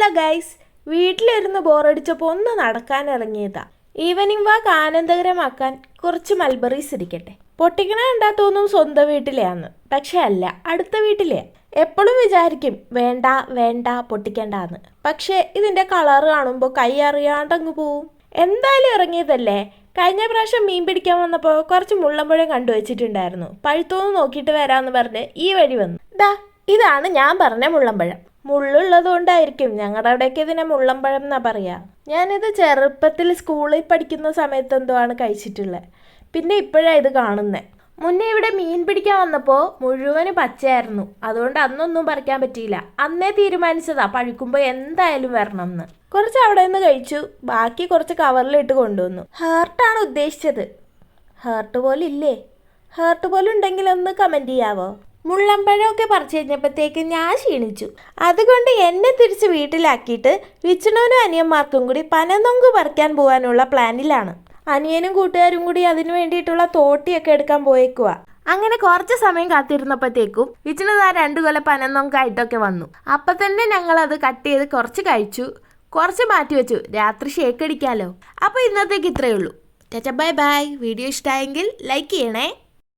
Hello guys വീട്ടിലിരുന്ന് ബോറടിച്ചപ്പോൾ ഒന്ന് നടക്കാൻ ഇറങ്ങിയതാ. ഈവനിങ് വാക്ക് ആനന്ദകരമാക്കാൻ കുറച്ച് മൽബറീസ് ഇരിക്കട്ടെ. പൊട്ടിക്കണ കണ്ടാ സ്വന്തം വീട്ടിലെയാന്ന്. പക്ഷെ അല്ല അടുത്ത വീട്ടിലെയാ എപ്പോഴും വിചാരിക്കും വേണ്ട വേണ്ട പൊട്ടിക്കണ്ടാന്ന്. പക്ഷെ ഇതിന്റെ കളർ കാണുമ്പോൾ കൈ അറിയാണ്ടങ്ങ് പോവും. എന്തായാലും ഇറങ്ങിയതല്ലേ? കഴിഞ്ഞ പ്രാവശ്യം മീൻ പിടിക്കാൻ വന്നപ്പോൾ കുറച്ച് മുള്ളമ്പഴം കണ്ടുവച്ചിട്ടുണ്ടായിരുന്നു പഴുത്തോന്ന് നോക്കിയിട്ട് വരാമെന്ന് പറഞ്ഞ് ഈ വഴി വന്നു. ദാ ഇതാണ് ഞാൻ പറഞ്ഞ മുള്ളമ്പഴം. മുള്ളുള്ളത് കൊണ്ടായിരിക്കും ഞങ്ങളുടെ അവിടെയൊക്കെ ഇതിനെ മുള്ളമ്പഴം എന്നാ പറയാ. ഞാനിത് ചെറുപ്പത്തിൽ സ്കൂളിൽ പഠിക്കുന്ന സമയത്ത് എന്തോ ആണ് കഴിച്ചിട്ടുള്ളത് പിന്നെ ഇപ്പോഴാ ഇത് കാണുന്നത് മുന്നേ ഇവിടെ മീൻ പിടിക്കാൻ വന്നപ്പോൾ മുഴുവൻ പച്ചയായിരുന്നു. അതുകൊണ്ട് അന്നൊന്നും പറിക്കാൻ പറ്റിയില്ല. അന്നേ തീരുമാനിച്ചതാ പഴുക്കുമ്പോൾ എന്തായാലും വരണം എന്ന് കുറച്ച് അവിടെ നിന്ന് കഴിച്ചു. ബാക്കി കുറച്ച് കവറിലിട്ട് കൊണ്ടുവന്നു. ഹേർട്ടാണ് ഉദ്ദേശിച്ചത്. ഹേർട്ട് പോലെ ഇല്ലേ ഹാർട്ട് ഒന്ന് കമന്റ് ചെയ്യാവോ? മുള്ളമ്പഴമൊക്കെ പറിച്ചു കഴിഞ്ഞപ്പോഴത്തേക്ക് ഞാൻ ക്ഷീണിച്ചു. അതുകൊണ്ട് എന്നെ തിരിച്ച് വീട്ടിലാക്കിയിട്ട് വിച്ചണോനും അനിയന്മാർക്കും കൂടി പനനൊങ്ക് പറിക്കാൻ പോകാനുള്ള പ്ലാനിലാണ്. അനിയനും കൂട്ടുകാരും കൂടി അതിനു വേണ്ടിയിട്ടുള്ള തോട്ടിയൊക്കെ എടുക്കാൻ പോയേക്കുക അങ്ങനെ കുറച്ച് സമയം കാത്തിരുന്നപ്പോഴത്തേക്കും വിച്ചണത് ആ രണ്ടു കൊല പനനൊങ്കായിട്ടൊക്കെ വന്നു. അപ്പം തന്നെ ഞങ്ങൾ അത് കട്ട് ചെയ്ത് കുറച്ച് കഴിച്ചു. കുറച്ച് മാറ്റി വെച്ചു. രാത്രി ഷേക്ക് അടിക്കാമല്ലോ അപ്പൊ ഇന്നത്തേക്ക് ഇത്രയേ ഉള്ളൂ. ചേച്ചാ ബൈ ബൈ. വീഡിയോ ഇഷ്ടമായെങ്കിൽ ലൈക്ക് ചെയ്യണേ.